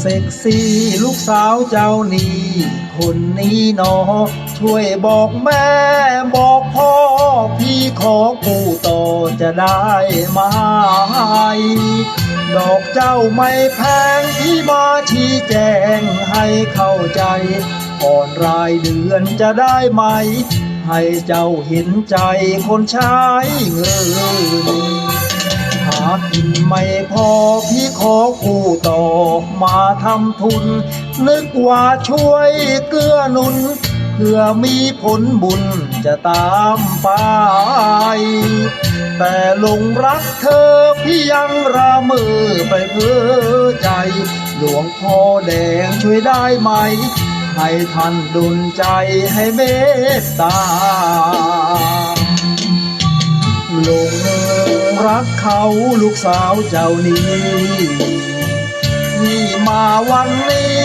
เซ็กซี่ ลูกสาวเจ้านี่คนนี้นอ ช่วยบอกแม่บอกพ่อ พี่ขอกู้ต่อจะได้ไหมดอกเจ้าไม่แพงที่มาชี้แจงให้เข้าใจ ก่อนรายเดือนจะได้ไหม ให้เจ้าเห็นใจคนใช้เงิน กินไม่พอพี่ขอกู้ต่อมาทำทุน นึกว่าช่วยเกื้อหนุน เพื่อมีผลบุญจะตามไป แต่หลงรักเธอพี่ยังระเมอไปเพ้อใจ หลวงพ่อแดงช่วยได้ไหม ให้ท่านดุลใจให้เมตตา รักเขาลูกสาวเจ้านี้ที่มาวันนี้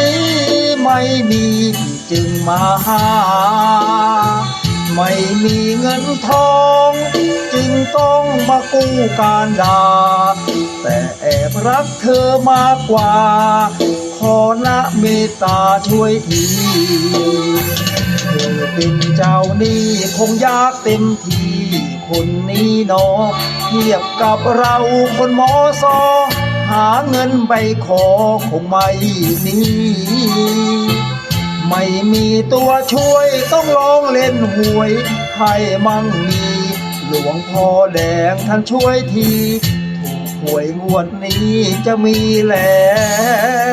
ไม่มีจึงมาหา ไม่มีเงินทอง จึงต้องมากู้การดา แต่แอบรักเธอมากกว่า ขอละเมตตาช่วยทีเธอเป็นเจ้านี่คงยากเต็มที คนนี้นอเทียบกับเราคนมอซอหาเงินไปขอคงไม่มีไม่มีตัวช่วยต้องลองเล่นหวยให้มั่งมี หลวงพ่อแดงท่านช่วยทีถูกหวยงวดนี้จะมีแล้ว